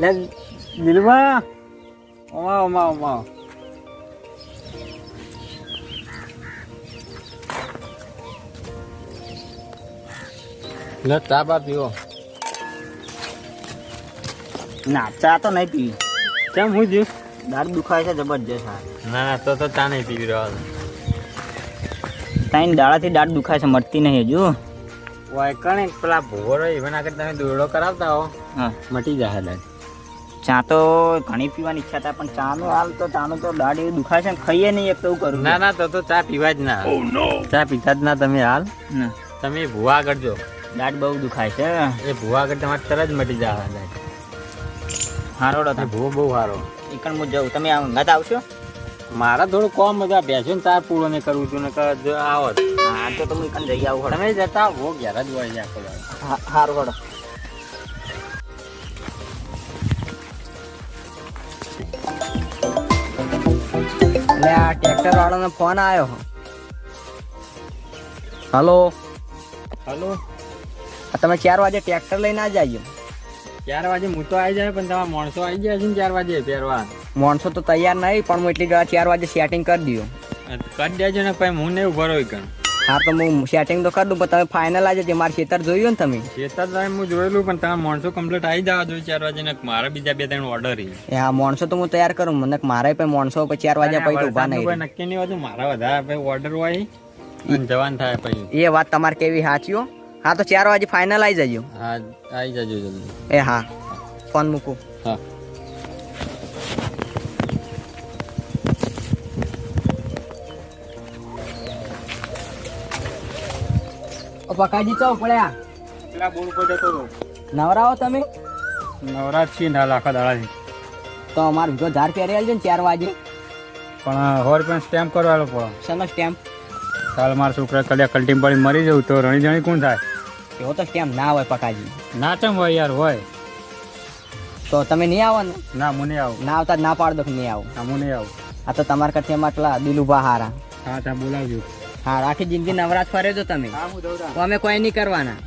લે દિલવા ઓમા ઓમા ઓમા લે ચા બા પીવો. ના ચા તો નહીં પીવી. કેમ હું જ્યું દાઢ દુખાય છે જબરજસ્ત ના ના તો તો ચા નહીં પીવી રહ્યો ત્રણ દાડાથી દાઢ દુખાય છે મળતી નહીં હજુ. વાય કણે પેલા હોય એના આગળ તમે દોરડો કરાવતા હો. હા. મટી જાય દાદ ચા તો ઘણી પીવાની ઈચ્છા થાય પણ ચાનું હાલ તો ચાનું તો દાઢ દુખાશે દુખાય છે ને ખાઈએ નહીં એક તો કરું. ના ના તો તો ચા પીવા જ ના. ચા પીતા જ ના તમે હાલ. તમે ભૂવા આગળ જો. દાઢ બહુ દુખાય છે. એ ભૂવા આગળ તમારે તરત મટી જાય સારો હારોડો એ ભૂવો બહુ સારો એકણ હું જાઉં તમે અંગાત આવશો? મારા થોડું કોમ બધા બેસો ને તાર પૂરો ને કરવું છું ને કદ આવો. હા તો તમે એકણ જઈ આવું તમે જતા હો ઘેર જ હોય છે દાડો. હારું હડો એટલે આ ટ્રેક્ટર વાળાનો ફોન આવ્યો હલો? હલો? તમે ચાર વાગે ટ્રેક્ટર લઈને આ જજો ચાર વાગે હું તો આવી જાય પણ તમારા માણસો આવી ગયા છે ને ચાર વાગે પહેરવા માણસો તો તૈયાર નહીં પણ હું એટલી જરા ચાર વાગે સેટિંગ કરી દઉં. કરી દેજો ને પછી હું નહીં ઊભો રહ્યો કણ હા તો હું સેટિંગ તો કરી દઉં પણ તમે ફાઇનલ આજે જે મારે ખેતર જોયું ને તમે? ખેતર હું જોયેલું પણ તમે માણસો કમ્પ્લીટ આવી જવા જોઈએ ચાર વાગે ને મારા બીજા બે ત્રણ ઓર્ડર એ હા માણસો તો હું તૈયાર કરું મને મારે પણ માણસો પછી ચાર વાગ્યા પછી ઊભા નહીં નક્કી નહીં હોતું મારા વધારે પછી ઓર્ડર હોય જવાન થાય પછી. એ વાત તમારે કેવી સાચી હા. તો ચાર વાગે ફાઇનલ આવી જજો. હા આવી જજો જલ્દી. એ હા ફોન મૂકું. હા. ઓ પકાજી ચો પડ્યા? પેલા બોર ઉપર જતો હતો નવરાઓ તમે? નવરા છીએ ના લાખા દાડાથી તો અમાર ભીગો ધાર પહેરી આવજો ને ચાર વાગે. પણ સો રૂપિયા સ્ટેમ્પ કરવાનો પડો. શેનો સ્ટેમ્પ? કાલ મારા છોકરા કલ્યા કલટીમ પડી મરી જવું તો રણી જણી કોણ થાય? એવો તો સ્ટેમ્પ ના હોય પકાજી. ના ચમ હોય યાર હોય. તો તમે નહીં આવો ને? ના હું નહીં આવું. ના આવતા ના પાડ દો કે નહીં આવો. ના હું નહીં આવું. આ તો તમારા કરતી અમારા પેલા દિલુભા હારા. હા ત્યાં બોલાવજો. હા આખી જિંદગી નવરાત ફરે છો તમે તો અમે કોઈ નહીં કરવાના.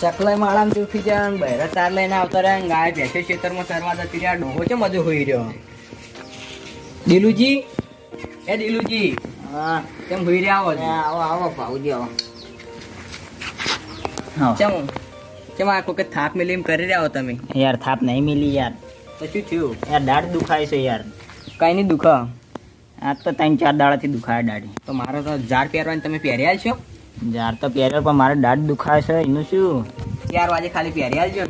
ચકલાઈ માળામાં દુખી જાય બહેરા તાર લઈને આવતા રહ્યા ને ગાય ભેંસે ખેતરમાં ચરવા જતી રહ્યા ડોહો છે મજુ હોઈ રહ્યો? દિલુજી? એ દિલુજી. હા. કેમ હોઈ રહ્યા આવો આવો આવો ભાવજી આવો. કેમ? કેમ આ કોઈ થાપ મિલી એમ કરી રહ્યા હો તમે? યાર થાપ નહીં મિલી યાર. તો શું થયું? યાર દાઢ દુખાય છે યાર. કઈ નહીં દુખા. આ તો ત્રણ ચાર દાડાથી દુખાય દાઢી. તો મારો તો ઝાડ પહેરવાની તમે પહેર્યા છો? ઝાડ તો પહેર્યો પણ મારે દાઢ દુખાય છે. એનું શું? ચાર વાગે ખાલી પહેર્યા જ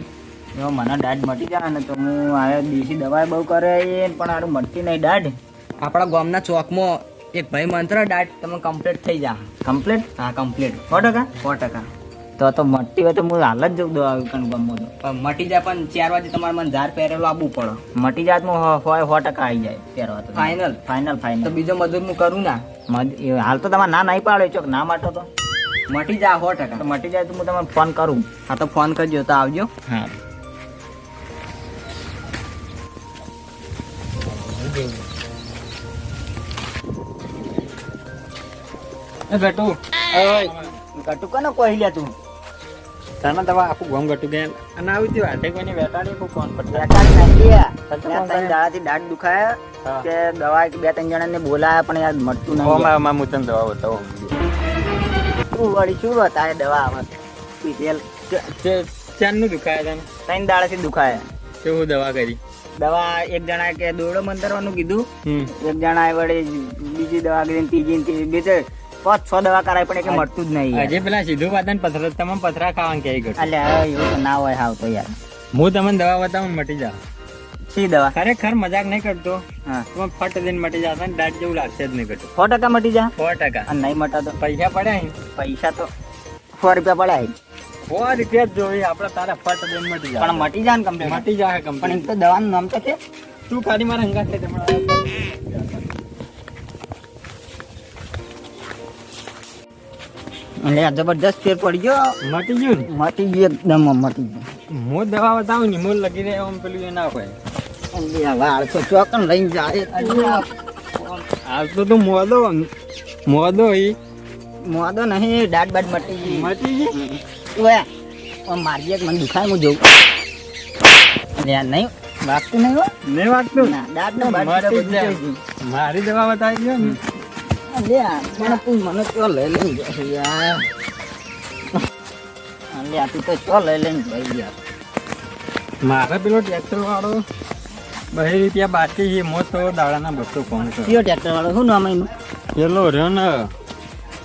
જો મને દાઢ મટી જાય ને તો હું આ દેશી દવા બહુ કરે એ પણ આડું મટતી નહીં દાઢ. આપણા ગામના ચોકમાં એક ભાઈ મંત્ર ડાટ તમે કમ્પ્લીટ થઈ જા. કમ્પ્લીટ હા કમ્પ્લીટ સો ટકા? સો ટકા. તો તો મટતી હોય તો હું હાલ જ જઉં દવા ગમો તો. પણ મટી જાય પણ ચાર વાગે તમારે મને ઝાડ પહેરેલો આવવું પડે. મટી જાત હું હોય સો ટકા આવી જાય પહેરવા તો. ફાઇનલ ફાઇનલ તો બીજો મજૂર હું કરું ના? હાલ તો તમારે ના નહીં પાડે ચોક ના માટો તો. મટી જા સો તો ટકા મટી જાય તો હું તમને ફોન કરું. હા તો ફોન કરજો તો આવજો. હા. ગટુ કટુ કનો કોઈ લે તું? તને દવા આખું ગોમ ગટુ ગયા. અને આવી હતી વાટે કોઈની ફોન પર? બેટાડી નાખી ત્રણ કરે? દાડાથી દાઢ દુખાય કે દવા બે ત્રણ જણાને બોલાયા પણ યાર મળતું નહીં ઓમાં માં હું દવા બતાવો? શું વળી શું બતાવે દવા આમાં પીધેલ ચાંદનું દુખાય તને? ત્રણ દાડાથી દુખાય. કેવું દવા કરી? દવા એક જણા કે દોડો મંતરવાનું કીધું. એક જણા વળી બીજી દવા ને ત્રીજી ત્રીજી. બીજે પાંચ છ દવા કરાય પણ એ કે મળતું જ નહીં હજી પેલા સીધું વાદન પથરા તમામ પથરા ખાવાનું કે ગયું અલ્યા એવું ના હોય હાવ તો યાર. હું તમને દવા બતાવું મટી જાઉં સી દવા? ખરેખર મજાક નહીં કરતો. ફટ દિન મટી જતા ને દાંત જેવું લાગશે જ નહીં કરતો સો ટકા મટી જા. સો ટકા. અને નહીં મટા તો? પૈસા પડ્યા પૈસા તો સો રૂપિયા પડાય સો રૂપિયા જ જોઈએ આપણે તારા ફટ દિન મટી જાય પણ મટી જાય ને કમ્પ્લેટ મટી જાય પણ કંપની એક તો દવાનું નામ તો છે. તું ખાલી મારા હંગાત છે એટલે જબરદસ્ત ફેર પડી ગયો. મટી ગયું ને? મટી ગયું એકદમ મટી ગયું. હું દવા બતાવું ને મૂળ લગી રહે આમ પેલું એ ના હોય. એટલે વાળ તો ચોકન લઈને જાય. હાલ તો તું મોદો મોદો ઈ. મોદો નહીં દાટ બાટ મટી ગઈ. મટી ગઈ? ઓય આમ મારી એક મને દુખાય હું જોઉં. એટલે નહીં વાગતું નહીં નહીં વાગતું? ના ને બાટ. મારી દવા બતાવી ગયો ને અલે આ મને તું મને તો લઈ લઈને છે યાર અલે આ તું તો ચો લઈ લઈને જઈ ગયા મારે પેલો ટ્રેક્ટર વાળો બે રૂપિયા બાકી છે મોત તો દાડાના બસો કોણ કરે? કયો ટ્રેક્ટર વાળો? શું નામ એનું? પેલો રહ્યો ને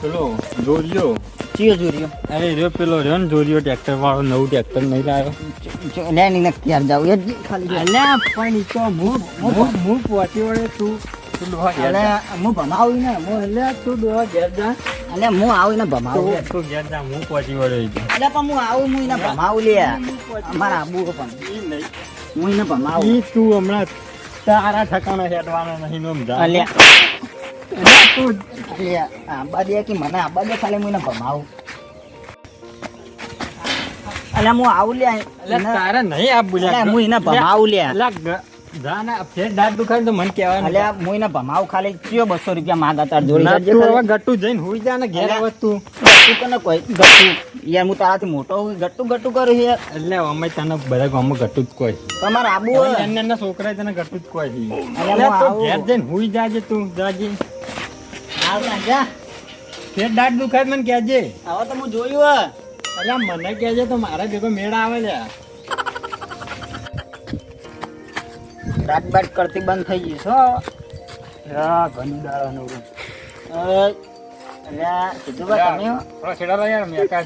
પેલો જોરિયો. ચિયો જોર્યો? અરે રહ્યો પેલો રહ્યો ને જોરિયો ટ્રેક્ટર વાળો નવું ટ્રેક્ટર નહીં લાવ્યો. ની નક્કી યાર જાવ. એ ખાલી અલ્યા પણ ઈ તો હું હું હું પહોંચી વળે તું. તું ડોહા ઘેર જા. હું ભમાવું ને હું અલ્યા તું ડોહા ઘેર જા હું આવું ને ભમાવું તું તું ઘેર જા હું પહોંચી વળે એટલે પણ હું આવું હું એને ભમાવું લે. અમારા આબુ પણ હું એને ભમાવું. ઈ તું હમણાં તારા ઠકાણા હેડવાનો નહીં અલ્યા તું આબા દે કે મને આબા દે ખાલી હું એને ભમાવું. અલ્યા હું આવું લે. અલ્યા નહીં આ અલે હું એને ભમાવું લે. અલ્યા અલ્યા. છોકરા તને ગટુ જ કોઈ. અલ્યા, જઈને હુઈ જાજે તું જાજે. ફેર દાંત દુખાય મને કેજે હવે તો હું જોયું હે એટલે મને કેજે તો મારા ભેગો મેળ આવે છે રાત બાટ કરતી બંધ થઈ ગઈ છો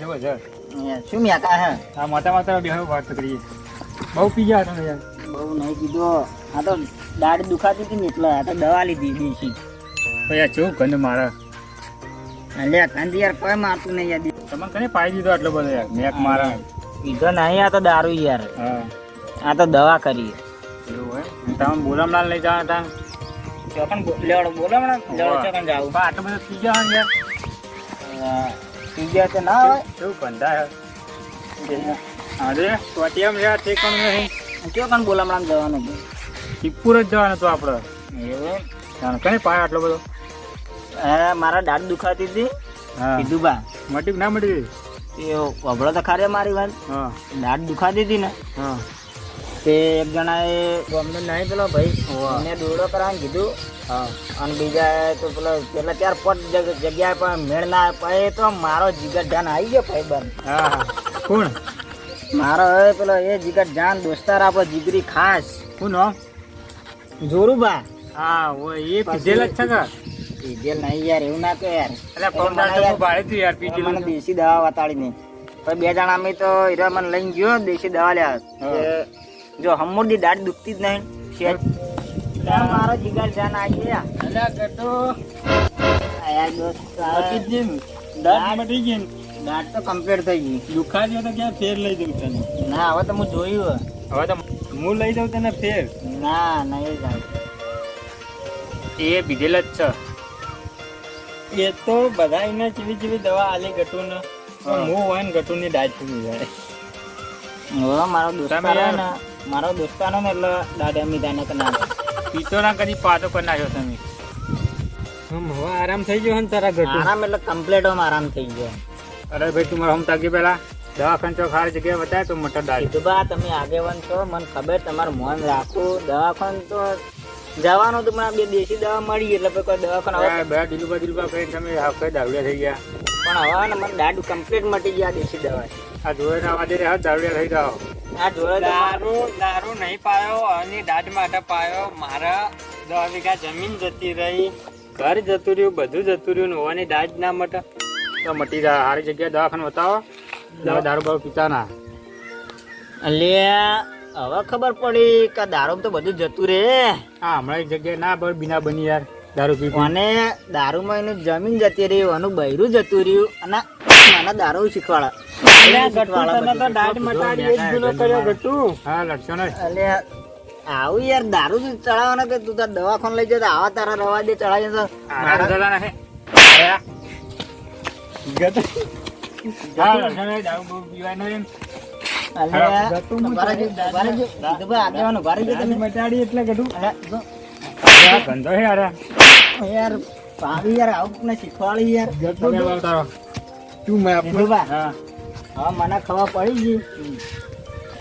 બા છે? શું મેકા હે? હા મોટા મોટા બેહો વાત કરીએ. બહુ પી ગયા તમે યાર. બહુ નહીં કીધું. આ તો દાઢ દુખાતી હતી ને એટલે આ તો દવા લીધી દેશી યાર ચેવું ગંધ મારા. અલ્યા કાંદી યાર કોઈ મારતું નહીં યાર. તમે કને પાડી દીધો આટલો બધો યાર? મેક મારા. નહીં આ તો દારૂ યાર. હા. આ તો દવા કરી એવું હોય તમે બોલામલાલ લઈ જવાના હતા? ચોકન લેવડો બોલો હમણાં લેવડો ચોકન જાવું. પણ આટલું બધું પી ગયા યાર? પી ગયા તો ના હોય? એવું યાર અરે ટોટિયામ યાર ઠેકાણું નહીં. ચોકન બોલો હમણાં જવાનું ટીપુર જ જવાનું હતું આપણે એવું કઈ પાય આટલો બધો? હે મારા દાઢ દુખાતી હતી. કીધું બા. મટી ના મટી એ વભળો તો ખારે મારી વાત. હા. દાઢ દુખાતી હતી ને. હા. તે એક જણાએ ગમને નહીં પેલો ભાઈ. એને દોડો કરાવીને કીધું. હા. અને બીજા તો પેલો પેલા ચાર પટ જગ્યાએ પણ મેળ ના પાય તો મારો જીગર જાન આવી ગયો ભાઈ બન હા કોણ? મારો હવે પેલો એ જીગર જાન દોસ્તાર આપણો જીગરી ખાસ. કોણ જોરુબા. હા ઓય એ પીધેલ જ છે કે? પીધેલ નહીં યાર એવું ના કે યાર. મને દેશી દવા વાતાડી ને બે જણા અમે તો હીરા મને લઈને ગયો દેશી દવા. તે જો હમુરદી દાઢ દુખતી જ નહીં શેઠ. ત્યાં મારો જીગર જાન આ ગયા અલ્યા ગટો. આયા દોસ્ત જ મટી ગઈ દાઢ તો કમ્પ્લીટ થઈ ગઈ. દુખાતી હોય તો ક્યાં ફેર લઈ દઉં તને? ના હવે તો હું જોયું હવે. તો હું લઈ દઉં તને ફેર. ના નહીં જાય એ પીધેલ જ છે. એ તો બધા એને ચીવી ચીવી દવા આલી ગટુ ને હું હોય ને ગટુ ની દાજ થઈ જાય. મારો દોસ્તાર તમે ને. મારો દોસ્તાનો ને એટલે દાદા થાય કે ના પીતો ના કદી પાતો કરી નાખ્યો તમે. હમ હવે આરામ થઈ ગયો ને તારા ગટુ આરામ એટલે કમ્પ્લીટ આમ આરામ થઈ ગયો. અરે ભાઈ તું મારા હમ તાકી પેલા દવાખાન ચોક હારી જગ્યાએ બતાય તો મટર દાળ તો બા તમે આગેવાન છો. મને ખબર તમારું મન રાખો. દવાખાન તો જવાનું તો મને બે દેશી દવા મળી એટલે કોઈ દવાખાન બે દિલુબા દિલુબા કઈ તમે કઈ દાવડિયા થઈ ગયા. પણ હવે ને મને દાઢ કમ્પ્લીટ મટી ગયા દેશી દવા આ જોડે ના વાજે હા દાવડિયા થઈ જાવ આ જોડે દારૂ દારૂ નહીં પાયો અને દાઢ માટે પાયો. મારા દસ વીઘા જમીન જતી રહી. ઘર જતું રહ્યું બધું જતું રહ્યું ને હોવાની દાઢ ના મટે. તો મટી જાય સારી જગ્યાએ દવાખાને બતાવો. દવા દારૂ બારૂ પીતા ના અલ્યા હવે ખબર પડી કે દારૂ તો બધું જતું રે હા હમણાં એક જગ્યાએ ના બર બીના બની યાર. દારૂ પી પી. અને દારૂમાં એનું જમીન જતી રહ્યું એનું બૈરું જતું રહ્યું અને મને દારૂ શીખવાડે. આવું યાર દારૂ ચડાવવાનો કે તું તાર દવાખાન લઈ જતો આવા તારા રવા દે ચડાવી તો આગેવાન ઊભા રહેજો તમે. મટાડી એટલે કઢું ધંધો યાર. યાર ભાભી યાર આવું ને શીખવાડી યાર. તમે આવો તારો. તું મેં કીધું ભાઈ, હા. મને ખબર પડી ગઈ.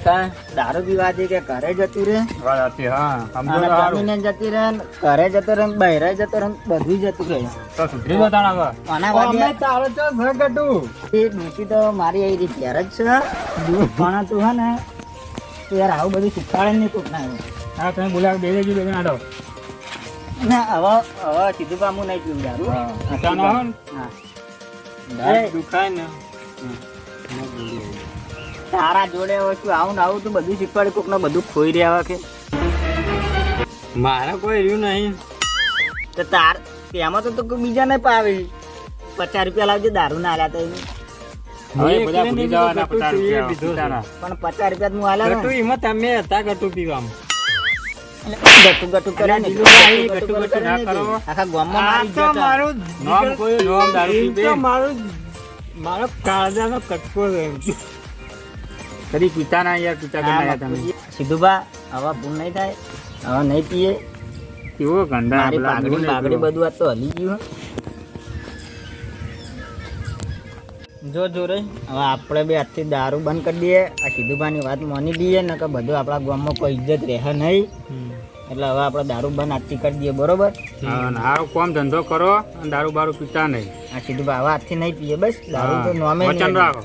કાં દારૂ પીવા કે ઘરે જતું રે? વાત હા સમજો જતી રે ઘરે જતો રે બહેરે જતો રહે બધું જતું રહે તો સુધરી હવે આના તારો એ ડૂસી તો મારી આવી રીતે ઘેર જ છે. પણ તું હે ને યાર આવું બધું શીખવાડે નહીં કોક ના હા તમે બોલાવ બે દેજો બે આડો ના હવે હવે સીધું પામું નહીં પીવું દારૂ. હા. હો હા. દાઢ દુખાય ને. તારા જોડે હવે શું આવું ને આવું તું બધું શીખવાડે કોક ને બધું ખોઈ રહ્યા કે? મારે કોઈ રહ્યું નહીં. તો તાર તેમાં તો તું કોઈ બીજા ને પાવી. પચાસ રૂપિયા લાવજે દારૂ ના આલ્યા તો હવે બધા ભૂલી જવાના પચાસ રૂપિયા. બીધું છે. પીતાના. પણ પચાસ રૂપિયા હું આલ્યા ગટુ એમાં તમે હતા કરતું પીવામાં? ગટુ ગટુ કરે ને ગટુ ગટુ ના કરો. આખા ગામમાં મારી જતા મારું નોમ કોઈ નામ દારૂ તો મારું મારો કાળજાનો કટકો છે કદી પીતા ના યાર પીતા કરનારા તમે સીધું બા હવે ભૂલ નહીં થાય આવા નહીં પીએ કેવો પેલા પાઘડી પેલો. બધું આ તો હલી ગયું જો જો રે હવે આપણે બે આજથી દારૂ બંધ કરી દઈએ. આ સિદ્ધુભાઈની વાત માની દઈએ ને કે બધું આપણા ગામમાં કોઈ ઇજ્જત રહે નહીં. એટલે હવે આપણે દારૂ બંધ આજથી કરી દઈએ બરોબર? હારો કોમ ધંધો કરો અને દારૂ બારૂ પીતા નહીં. આ સિદ્ધુભાઈ હવે આજથી નહીં પીએ બસ. દારૂ તો નોમે વચન રાખો.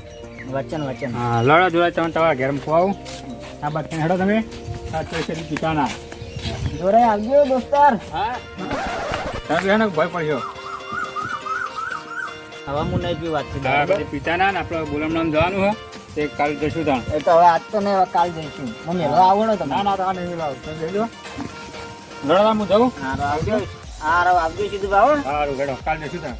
વચન વચન. હા લડો જોડે તમે તમારા ઘેર ખવાવું આ બાદ હેડો તમે. આ છે પીતા ના. જોરે આવજો દોસ્તાર. હા. તમે ભય પડ્યો. હવે હું નહીં પીવું હા પછી પીતા ના ને આપણે બોલમ નામ જવાનું તે કાલ જશું તાણ. એ તો હવે આજ તો નહીં કાલ જઈશું. હું મેળવા આવવાનો તમે. ના ના તો નહીં લાવ. બેજો લડવા હું આવજો. હારો આવજો સીધું ભાવ સારું હેડો કાલ જશું તાણ.